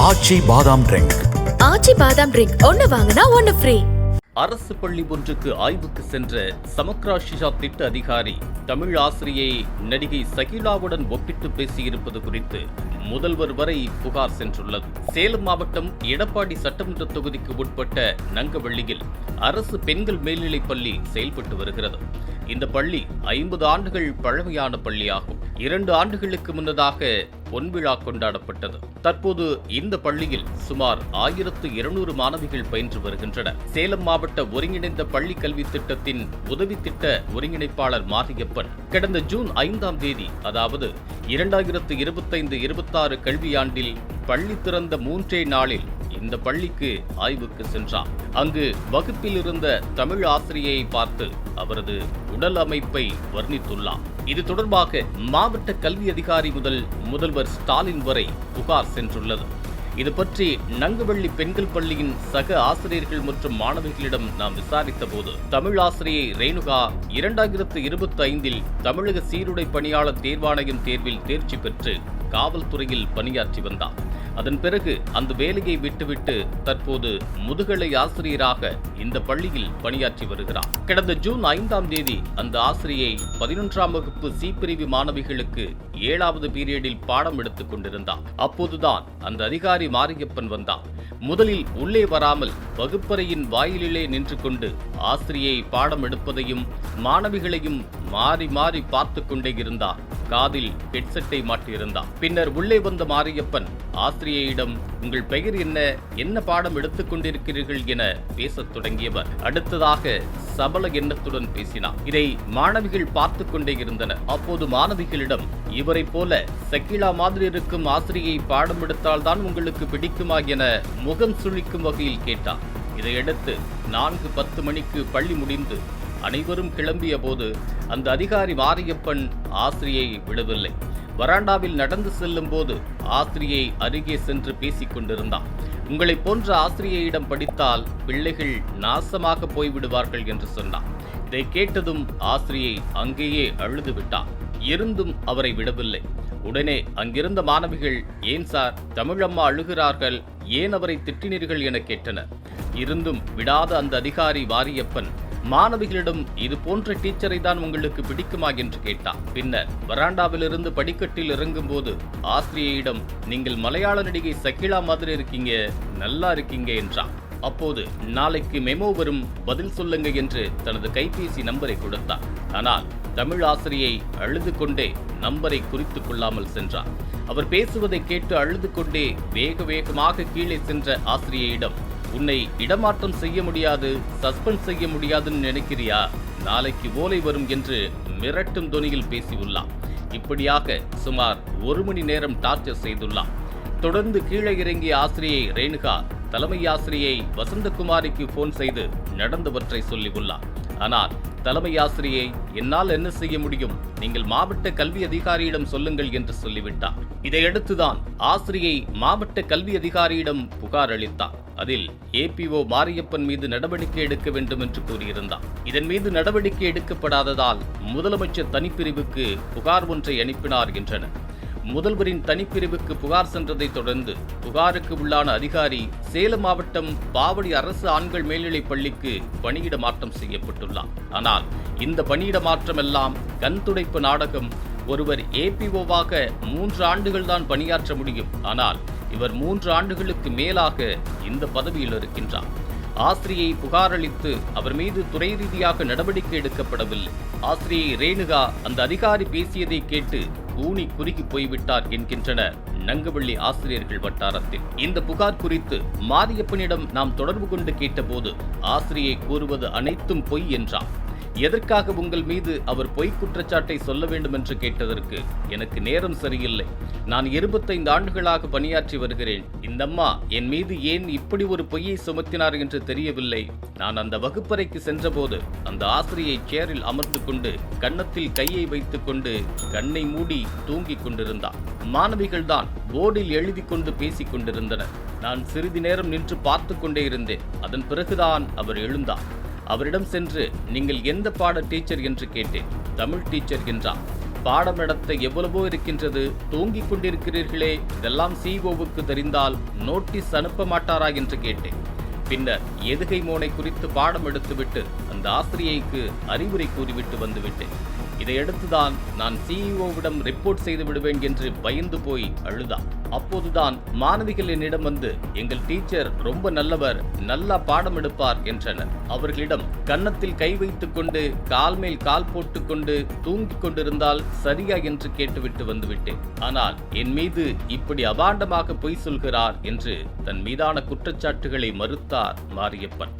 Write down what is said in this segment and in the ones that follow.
ஆச்சி பாதாம் ட்ரிங்க் ஆச்சி பாதாம் ட்ரிங்க் ஒன்னு வாங்கினா ஒன்னு ஃப்ரீ அரசு பள்ளி ஒன்றுக்கு ஆய்வுக்கு சென்ற சமக்ரா ஷிஷா திட்ட அதிகாரி தமிழ் ஆசிரியை நடிகை சகிலாவுடன் ஒப்பிட்டு பேசியிருப்பது குறித்து முதல்வர் வரை புகார் சென்றுள்ளது. சேலம் மாவட்டம் எடப்பாடி சட்டமன்ற தொகுதிக்கு உட்பட்ட நங்கவள்ளியில் அரசு பெண்கள் மேல்நிலைப் பள்ளி செயல்பட்டு வருகிறது. இந்த பள்ளி ஐம்பது ஆண்டுகள் பழமையான பள்ளியாகும். இரண்டு ஆண்டுகளுக்கு முன்னதாக பொன்விழா கொண்டாடப்பட்டது. தற்போது இந்த பள்ளியில் சுமார் ஆயிரத்து இருநூறு மாணவிகள் பயின்று வருகின்றனர். சேலம் மாவட்ட ஒருங்கிணைந்த பள்ளி கல்வி திட்டத்தின் உதவி திட்ட ஒருங்கிணைப்பாளர் மாரியப்பன் கடந்த ஜூன் ஐந்தாம் தேதி அதாவது இரண்டாயிரத்து இருபத்தைந்து இருபத்தாறு கல்வியாண்டில் பள்ளி திறந்த மூன்றே நாளில் இந்த பள்ளிக்கு ஆய்வுக்கு சென்றார் அங்கு வகுப்பில் இருந்த தமிழ் ஆசிரியை பார்த்து அவரது உடல் அமைப்பை வர்ணித்துள்ளார் இது தொடர்பாக மாவட்ட கல்வி அதிகாரி முதல் முதல்வர் ஸ்டாலின் வரை புகார் சென்றுள்ளது. இது பற்றி நங்குவள்ளி பெண்கள் பள்ளியின் சக ஆசிரியர்கள் மற்றும் மாணவிகளிடம் நாம் விசாரித்த போது தமிழ் ஆசிரியை ரேணுகா இரண்டாயிரத்து இருபத்தி ஐந்தில் தமிழக சீருடை பணியாளர் தேர்வாணையம் தேர்வில் தேர்ச்சி பெற்று காவல்துறையில் பணியாற்றி வந்தார் அதன் பிறகு அந்த வேலையை விட்டுவிட்டு தற்போது முதுகலை ஆசிரியராக இந்த பள்ளியில் பணியாற்றி வருகிறார். கடந்த ஜூன் ஐந்தாம் தேதி அந்த ஆசிரியை பதினொன்றாம் வகுப்பு சி பிரிவு மாணவிகளுக்கு ஏழாவது பீரியடில் பாடம் எடுத்துக் கொண்டிருந்தார் அப்போதுதான் அந்த அதிகாரி மாரியப்பன் வந்தார் முதலில் உள்ளே வராமல் வகுப்பறையின் வாயிலிலே நின்று கொண்டு ஆசிரியை பாடம் எடுப்பதையும் மாணவிகளையும் மாறி மாறி பார்த்து கொண்டே இருந்தார் காதில் ஹெட்செட்டை மாட்டியிருந்தான் பின்னர் உள்ளே வந்த மாரியப்பன் ஆசிரியையிடம் உங்கள் பெயர் என்ன என்ன பாடம் எடுத்துக்கொண்டிருக்கிறீர்கள் என பேசத் தொடங்கியவர். அடுத்ததாக சபல எண்ணத்துடன் பேசினார் இதை மாணவிகள் பார்த்து கொண்டே இருந்தனர். அப்போது மாணவிகளிடம் இவரை போல சக்கிலா மாதிரி இருக்கும் ஆசிரியை பாடம் எடுத்தால்தான் உங்களுக்கு பிடிக்குமா என முகம் சுழிக்கும் வகையில் கேட்டார் இதையடுத்து நான்கு பத்து மணிக்கு பள்ளி முடிந்து அனைவரும் கிளம்பிய போது அந்த அதிகாரி மாரியப்பன் ஆசிரியை விடவில்லை. வராண்டாவில் நடந்து செல்லும் போது ஆசிரியை அருகே சென்று பேசிக் கொண்டிருந்தார் உங்களை போன்ற ஆசிரியையிடம் படித்தால் பிள்ளைகள் நாசமாக போய்விடுவார்கள் என்று சொன்னார் இதை கேட்டதும் ஆசிரியை அங்கேயே அழுது விட்டார் இருந்தும் அவரை விடவில்லை. உடனே அங்கிருந்த மாணவிகள் ஏன் சார் தமிழம்மா அழுகிறார்கள் ஏன் அவரை திட்டினீர்கள் என கேட்டனர். இருந்தும் விடாத அந்த அதிகாரி வாரியப்பன் மாணவிகளிடம் இது போன்ற டீச்சரை தான் உங்களுக்கு பிடிக்குமா என்று கேட்டார் பின்னர் வராண்டாவிலிருந்து படிக்கட்டில் இறங்கும்போது ஆசிரியையிடம் நீங்கள் மலையாள நடிகை சகிலா மாதிரி இருக்கீங்க நல்லா இருக்கீங்க என்றார் அப்போது நாளைக்கு மெமோ வரும் பதில் சொல்லுங்க என்று தனது கைபேசி நம்பரை கொடுத்தார் ஆனால் தமிழ் ஆசிரியை அழுது கொண்டே நம்பரை குறித்துக் கொள்ளாமல் சென்றார் அவர் பேசுவதை கேட்டு அழுது கொண்டே வேக வேகமாக கீழே சென்ற ஆசிரியையிடம் உன்னை இடமாற்றம் செய்ய முடியாது சஸ்பெண்ட் செய்ய முடியாதுன்னு நினைக்கிறியா? நாளைக்கு ஓலை வரும் என்று மிரட்டும் தொனியில் பேசியுள்ளார் இப்படியாக சுமார் ஒரு மணி நேரம் டார்ச்சர் செய்துள்ளார் தொடர்ந்து கீழே இறங்கிய ஆசிரியை ரேணுகா தலைமை ஆசிரியை வசந்தகுமாரிக்கு போன் செய்து நடந்தவற்றை சொல்லியுள்ளார் ஆனால் தலைமை ஆசிரியை என்னால் என்ன செய்ய முடியும்? நீங்கள் மாவட்ட கல்வி அதிகாரியிடம் சொல்லுங்கள் என்று சொல்லிவிட்டார். இதையடுத்துதான் ஆசிரியை மாவட்ட கல்வி அதிகாரியிடம் புகார் அளித்தார். அதில் ஏபிஓ மாரியப்பன் மீது நடவடிக்கை எடுக்க வேண்டும் என்று கூறியிருந்தார். இதன் மீது நடவடிக்கை எடுக்கப்படாததால் முதலமைச்சர் தனிப்பிரிவுக்கு புகார் ஒன்றை அனுப்பினார் என்றனர். முதல்வரின் தனிப்பிரிவுக்கு புகார் சென்றதை தொடர்ந்து புகாருக்கு உள்ளான அதிகாரி சேலம் மாவட்டம் பாவடி அரசு ஆண்கள் மேல்நிலைப் பள்ளிக்கு பணியிட மாற்றம் செய்யப்பட்டுள்ளார். ஆனால் இந்த பணியிட மாற்றம் எல்லாம் கண் துடைப்பு நாடகம். ஒருவர் ஏபிஓவாக மூன்று ஆண்டுகள் தான் பணியாற்ற முடியும். ஆனால் இவர் மூன்று ஆண்டுகளுக்கு மேலாக இந்த பதவியில் இருக்கின்றார். ஆசிரியை புகாரளித்து அவர் மீது துறை ரீதியாக நடவடிக்கை எடுக்கப்படவில்லை. ஆசிரியை ரேணுகா அந்த அதிகாரி பேசியதை கேட்டு ஊனி குறுகி போய்விட்டார் என்கின்றனர். நங்கவள்ளி ஆசிரியர்கள் வட்டாரத்தில். இந்த புகார் குறித்து மாரியப்பனிடம் நாம் தொடர்பு கொண்டு கேட்டபோது ஆசிரியை கூறுவது அனைத்தும் பொய் என்றார். எதற்காக உங்கள் மீது அவர் பொய் குற்றச்சாட்டை சொல்ல வேண்டும் என்று கேட்டதற்கு எனக்கு நேரம் சரியில்லை. நான் இருபத்தைந்து ஆண்டுகளாக பணியாற்றி வருகிறேன். இந்த அம்மா என் மீது ஏன் இப்படி ஒரு பொய்யை சுமத்தினார் என்று தெரியவில்லை. நான் அந்த வகுப்பறைக்கு சென்றபோது அந்த ஆசிரியை சேரில் அமர்ந்து கொண்டு கன்னத்தில் கையை வைத்துக் கொண்டு கண்ணை மூடி தூங்கிக் கொண்டிருந்தார் மாணவிகள் தான் போர்டில் எழுதி கொண்டு பேசிக் கொண்டிருந்தனர். நான் சிறிது நேரம் நின்று பார்த்து கொண்டே இருந்தேன். அதன் பிறகுதான் அவர் எழுந்தார் அவரிடம் சென்று நீங்கள் எந்த பாட டீச்சர் என்று கேட்டேன். தமிழ் டீச்சர் என்றார் பாடம் நடத்த எவ்வளவோ இருக்கின்றது. தூங்கிக் கொண்டிருக்கிறீர்களே. இதெல்லாம் சிஓவுக்கு தெரிந்தால் நோட்டீஸ் அனுப்ப மாட்டாரா என்று கேட்டேன். பின்னர் எதுகை மோனை குறித்து பாடம் எடுத்துவிட்டு அந்த ஆசிரியைக்கு அறிவுரை கூறிவிட்டு வந்துவிட்டேன். இதையடுத்துதான் நான் சிஇஓவிடம் ரிப்போர்ட் செய்து விடுவேன் என்று பயந்து போய் அழுதான். அப்போதுதான் மாணவிகள் என்னிடம் வந்து எங்கள் டீச்சர் ரொம்ப நல்லவர் நல்லா பாடம் எடுப்பார் என்றனர். அவர்களிடம் கன்னத்தில் கை வைத்துக் கொண்டு கால் மேல் கால் போட்டுக்கொண்டு தூங்கிக் கொண்டிருந்தால் சரியா என்று கேட்டுவிட்டு வந்துவிட்டேன். ஆனால் என் மீது இப்படி அபாண்டமாக பொய் சொல்கிறார் என்று தன் மீதான குற்றச்சாட்டுகளை மறுத்தார் மாரியப்பன்.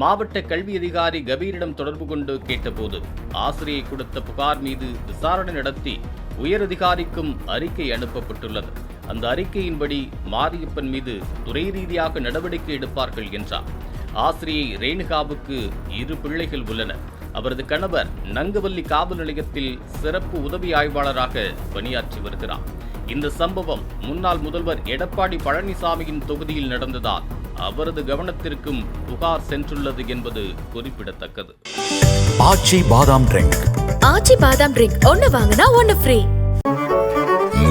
மாவட்ட கல்வி அதிகாரி கபீரிடம் தொடர்பு கொண்டு கேட்டபோது ஆசிரியை கொடுத்த புகார் மீது விசாரணை நடத்தி உயரதிகாரிக்கும் அறிக்கை அனுப்பப்பட்டுள்ளது. அந்த அறிக்கையின்படி மாரியப்பன் மீது துறை ரீதியாக நடவடிக்கை எடுப்பார்கள் என்றார். ஆசிரியை ரேணுகாவுக்கு இரு பிள்ளைகள் உள்ளனர் அவரது கணவர் நங்கவல்லி காவல் நிலையத்தில் சிறப்பு உதவி ஆய்வாளராக பணியாற்றி வருகிறார். இந்த சம்பவம் முன்னாள் முதல்வர் எடப்பாடி பழனிசாமியின் தொகுதியில் நடந்ததால் அவரது கவனத்திற்கும் புகார் சென்றுள்ளது என்பது குறிப்பிடத்தக்கது. ஆச்சி பாதாம் ட்ரிங்க். ஆச்சி பாதாம் ட்ரிங்க். ஒன்னு வாங்கினா ஒன்னு ஃப்ரீ.